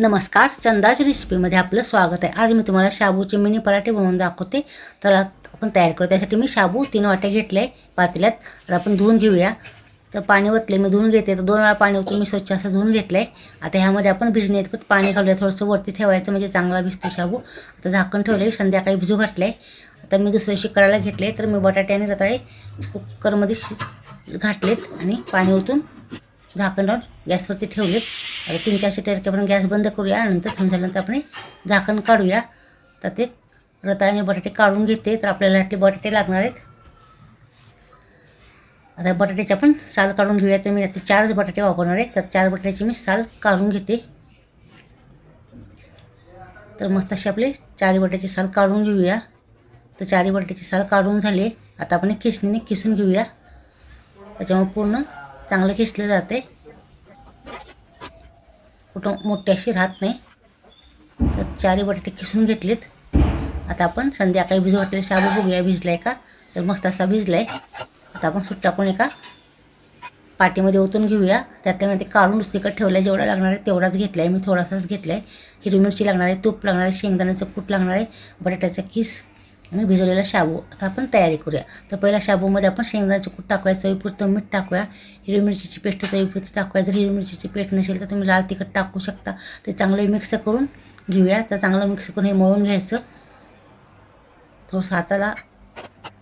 नमस्कार चंदाच रेसिपीमध्ये आपलं स्वागत आहे. आज मी तुम्हाला शाबूचे मिनी पराठे बनवून दाखवते. तर आपण तयार करू. त्यासाठी मी शाबू तीन वाट्या घेतले पातेल्यात. आता आपण धुवून घेऊया. तर पाणी ओतले मी धुवून घेते. तर दोन वेळा पाणी ओतून मी स्वच्छ असं धुवून घेतलं आहे आता ह्यामध्ये आपण भिजणे पण पाणी घालूया. थोडंसं वरती ठेवायचं म्हणजे चांगला भिजतो शाबू. आता झाकण ठेवलं संध्याकाळी भिजू घातलं आहे आता मी दुसऱ्या शिकायला घेतले. तर मी बटाटे आणि रताळे कुकरमध्ये शि घातलेत आणि पाणी ओतून झाकण लावून गॅसवरती ठेवलेत. आता तीन चारशे टक्के आपण गॅस बंद करूया नंतर थंड झाल्यानंतर आपण झाकण काढूया. तर ते रताळ्याने आणि बटाटे काढून घेते तर आपल्याला ते बटाटे लागणार आहेत. आता बटाट्याची आपण साल काढून घेऊया तर मी आता चारच बटाटे वापरणार आहे. तर चार बटाट्याची मी साल काढून घेते. तर मस्त असे आपले चारी बटाट्याची साल काढून घेऊया. तर चारी बटाट्याची साल काढून झाली आता आपण किसणीने किसून घेऊया. त्याच्यामुळे पूर्ण चांगलं किसलं जाते कुठं मोठी अशी राहत नाही. तर चारी बटाटे किसून घेतलेत. आता आपण संध्याकाळी भिजू वाटले शाबू बघूया भिजला आहे का? तर मस्त असा भिजला आहे आता आपण सुट्टा टाकून एका पाटीमध्ये ओतून घेऊया. त्यातल्यामध्ये काढून दुसरीकडे आहे जेवढा लागणार आहे तेवढाच घेतला आहे मी थोडासाच घेतला आहे हिरवी मिरची लागणार आहे तूप लागणार आहे शेंगदाण्याचं कूट लागणार आहे बटाट्याचा किस आणि भिजवलेला शाबू. आता आपण तयारी करूया. तर पहिला शाबूमध्ये आपण शेंगदाण्याचं कूट टाकूया चवीपुरतं मीठ टाकूया. हिरवी मिरचीची पेस्ट चवीपुरती टाकूया. जर हिरवी मिरचीची पेस्ट नसेल तर तुम्ही लाल तिखट टाकू शकता. ते चांगलं मिक्स करून घेऊया. तर चांगलं मिक्स करून हे मळून घ्यायचं. थोडंसं हाताला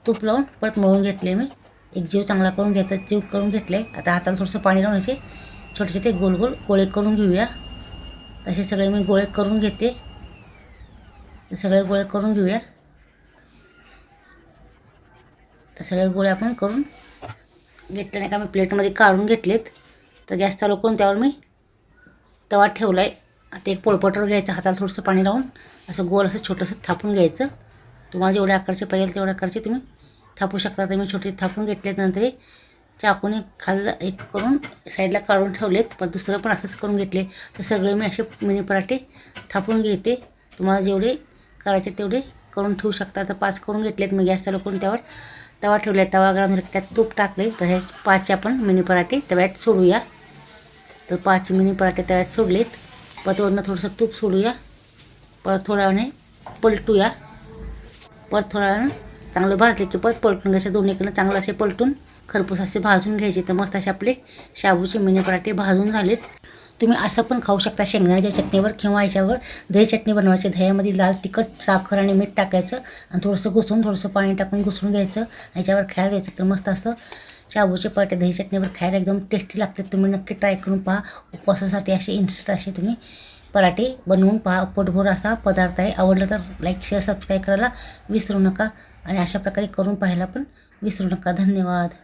तूप लावून परत मळून घेतले मी. एक जीव चांगला करून घ्यायचा जीव करून घेतले. आता हाताला थोडंसं पाणी लावून असे छोटे छोटे गोल गोल गोळे करून घेऊया. असे सगळे मी गोळे करून घेते. सगळे गोळे करून घेऊया तर सगळे गोळे आपण करून घेतले नाही का मी प्लेटमध्ये काढून घेतलेत. तर गॅस चालू करून त्यावर मी तवा ठेवला आहे आता एक पोळपटवर घ्यायचं हाताला थोडंसं पाणी लावून असं गोल असं छोटंसं थापून घ्यायचं. तुम्हाला जेवढ्या आकारचे पाहिजे तेवढ्या आकारचे तुम्ही थापू शकता. तर मी छोटे थापून घेतलेत नंतर चाकूने खाल्लं एक करून साईडला काढून ठेवलेत. पण दुसरं पण असंच करून घेतले. तर सगळे मी असे मिनी पराठे थापून घेते. तुम्हाला जेवढे करायचे तेवढे करून ठेवू शकता. तर पाच करून घेतलेत मी गॅस चालू करून त्यावर तवा ठेवला तवा गरम झाला त्यात तूप टाकले. तर हे पाच आपण मिनी पराठे तव्यात सोडूया. तर पाच मिनी पराठे तव्यात सोडलेत. परत वरनं थोडंसं तूप सोडूया. परत थोड्या वेळाने पलटूया. परत थोड्या वेळानं चांगलं भाजले की परत पलटून घ्यायचं. दोन्हीकडनं चांगलं असे पलटून खरपूस असे भाजून घ्यायचे. तर मस्त असे आपले शाबूचे मिनी पराठे भाजून झालेत. तुम्ही असं पण खाऊ शकता शेंगदाण्याच्या चटणीवर किंवा याच्यावर दही चटणी बनवायची. दह्यामध्ये लाल तिखट साखर आणि मीठ टाकायचं आणि थोडंसं घुसून थोडंसं पाणी टाकून घुसून घ्यायचं. ह्याच्यावर खायला घ्यायचं तर मस्त असं शाबूचे पराठे दही चटणीवर खायला एकदम टेस्टी लागते तुम्ही नक्की ट्राय करून पहा. उपवासासाठी असे इन्स्टंट असे तुम्ही पराठे बनवून पहा. पोटभर असा पदार्थ आहे. आवडलं तर लाईक शेअर सबस्क्राईब करायला विसरू नका. आणि अशा प्रकारे करून पाहायला पण विसरू नका. धन्यवाद.